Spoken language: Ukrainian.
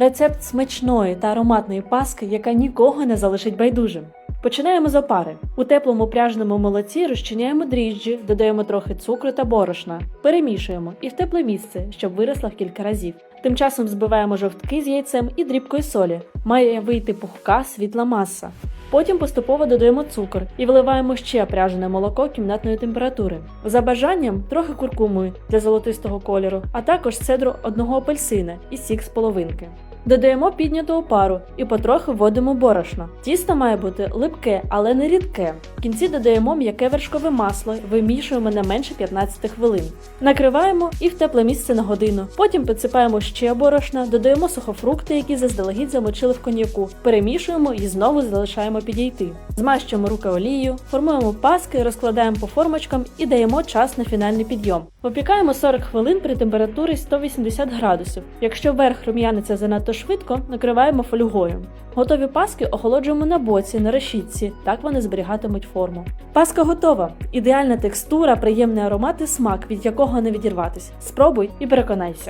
Рецепт смачної та ароматної паски, яка нікого не залишить байдужим. Починаємо з опари. У теплому пряжному молоці розчиняємо дріжджі, додаємо трохи цукру та борошна, перемішуємо і в тепле місце, щоб виросла в кілька разів. Тим часом збиваємо жовтки з яйцем і дрібкою солі. Має вийти пухка світла маса. Потім поступово додаємо цукор і виливаємо ще пряжене молоко кімнатної температури. За бажанням трохи куркуми для золотистого кольору, а також цедру одного апельсина і сік з половинки. Додаємо підняту опару і потрохи вводимо борошно. Тісто має бути липке, але не рідке. В кінці додаємо м'яке вершкове масло, вимішуємо не менше 15 хвилин. Накриваємо і в тепле місце на годину. Потім підсипаємо ще борошна, додаємо сухофрукти, які заздалегідь замочили в коньяку, перемішуємо і знову залишаємо підійти. Змащуємо руки олією, формуємо паски, розкладаємо по формочкам і даємо час на фінальний підйом. Випікаємо 40 хвилин при температурі 180 градусів. Якщо верх рум'яниться занадто швидко, накриваємо фольгою. Готові паски охолоджуємо на боці, на решітці, так вони зберігатимуть форму. Паска готова. Ідеальна текстура, приємний аромат і смак, від якого не відірватись. Спробуй і переконайся.